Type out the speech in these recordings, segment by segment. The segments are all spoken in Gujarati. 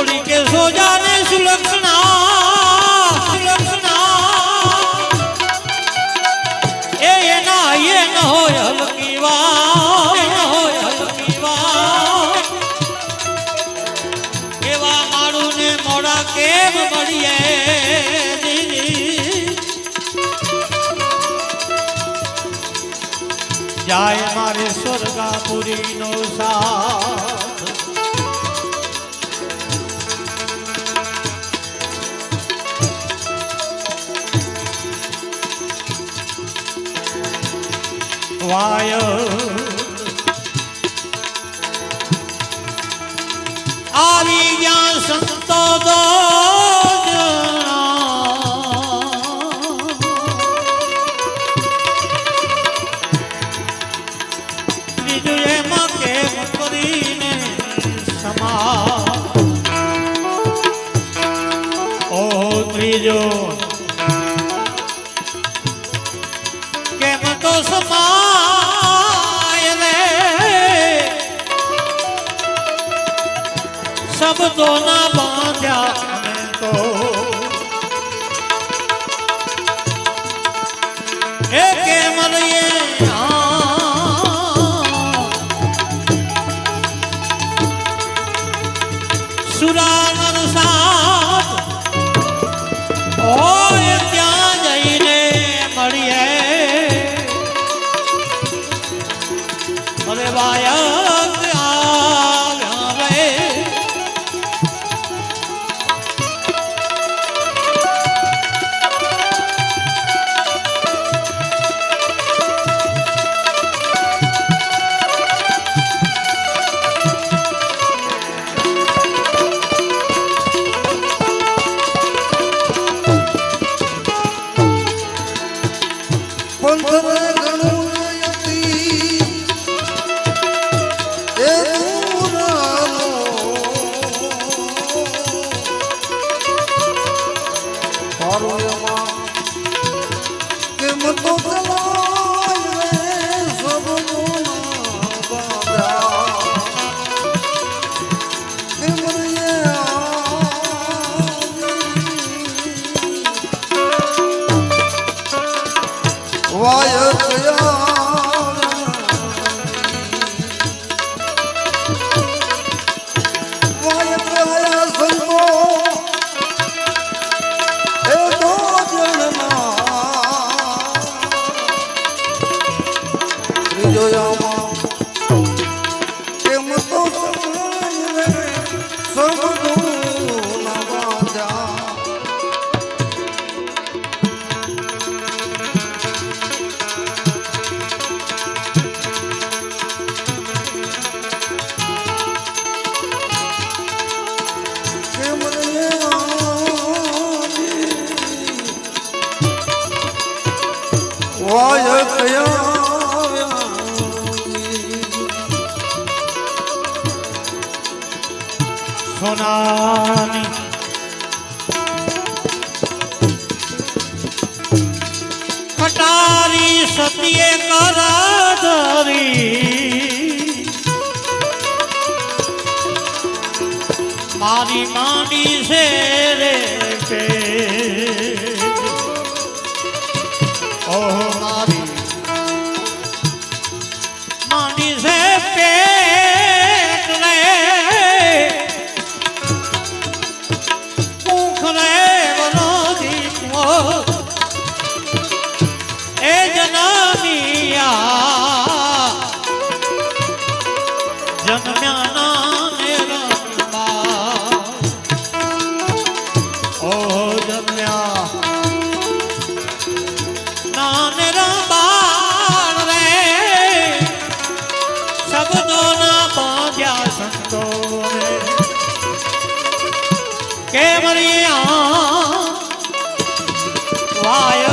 બોલી કે સોજાને સુલક્ષણા સુલક્ષણા. એના, એ ન હોય હલકી વાત એવા મારું મોડા કેમ મળીએ જાય મારે સ્વર્ગાપુરી નો સા વાય આવી ગયા સંતો દો. সুরা সব ભવાની કટારી સતીએ કરા ધરી મારી માની છે વાય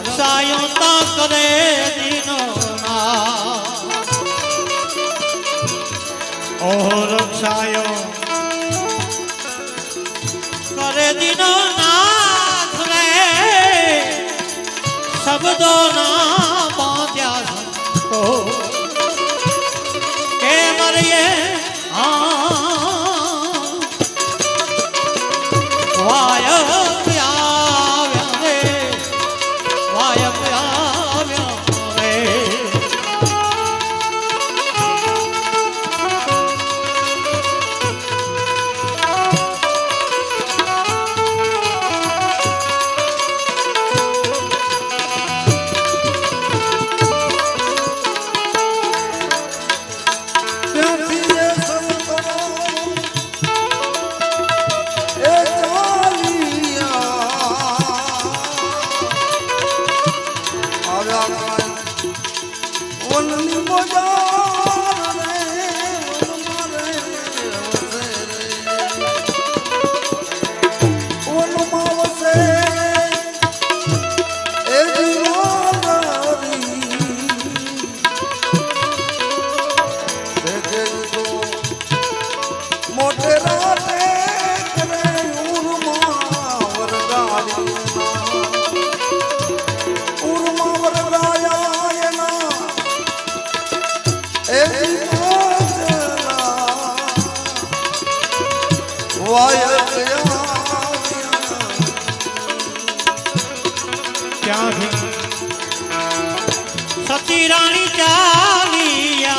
રક્ષાયો તા કરે દિનો ઓહો રક્ષાયો. કરે દિનો નાથ રે. શબ્દો ના મોટી રાણી ચાલિયા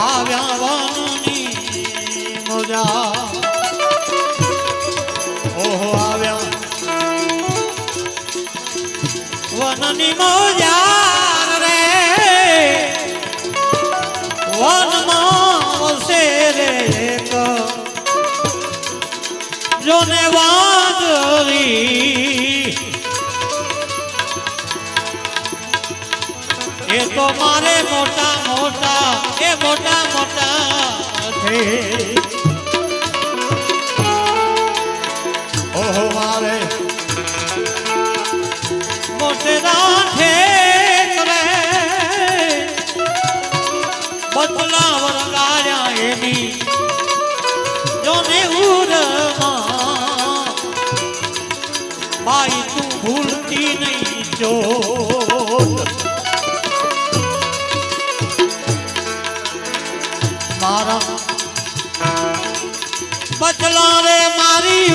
આવ્યા વનની મોજા ઓહો આવ્યા વનની મોજા રે વનમાં વસે રે એક જોને વાજરી તો મારે મોટા મોટા એ મોટા મોટા ઓહો મારે. મોટેરા ઠે બદલા વરગા આવે મારી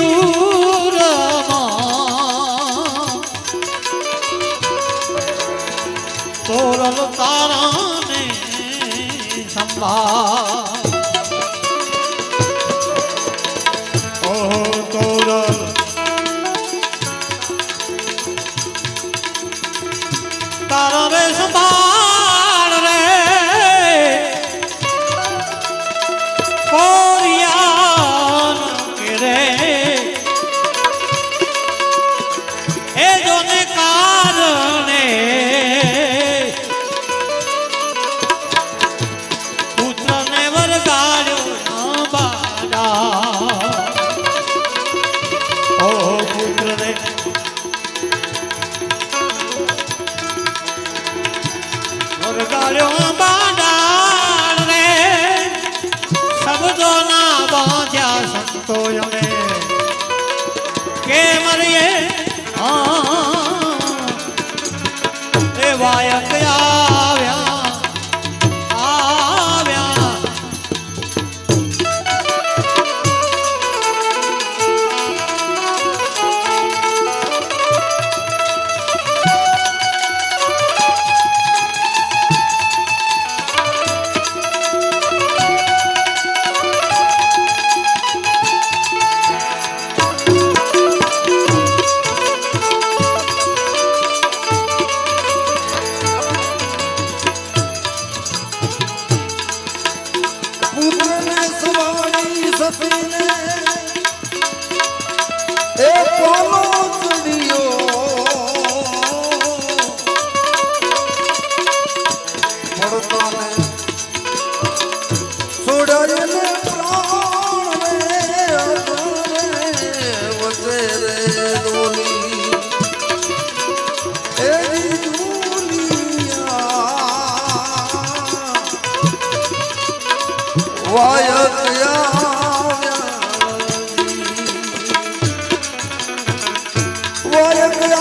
તોરલ તારા ને સંભા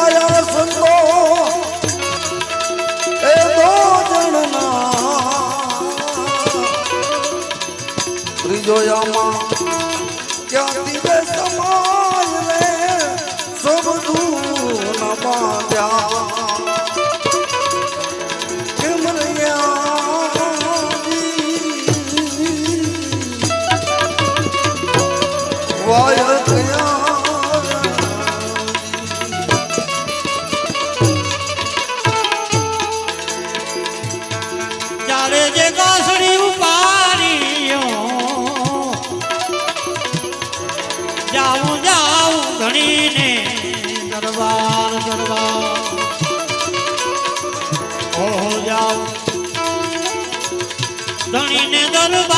আয়া Manu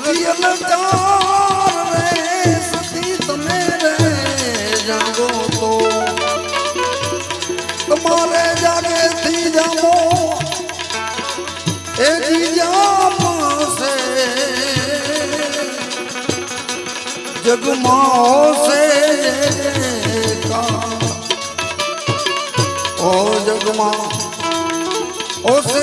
નથી અલંકાર રે સતી તમે રે જાગો તો તમારે જાગે થી જામો એ જીજા પાસે જગમાં સે ઓ જગમાં, ઓ સે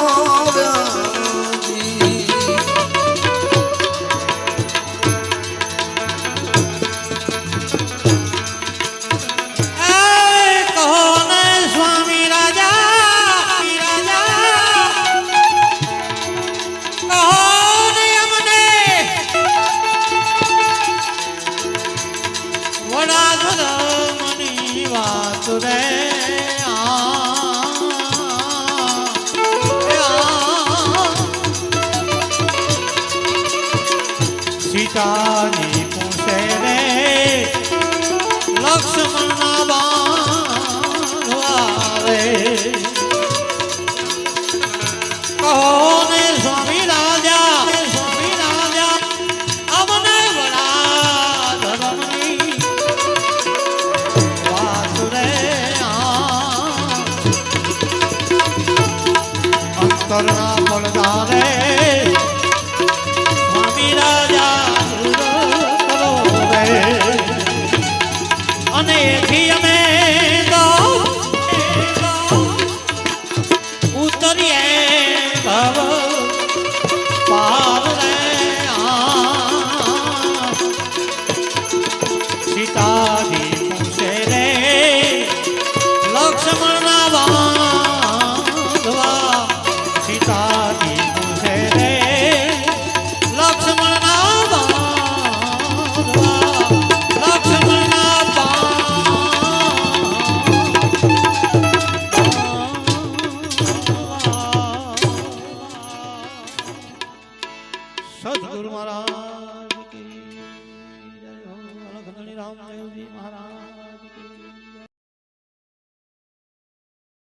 है તરના પડદા રે.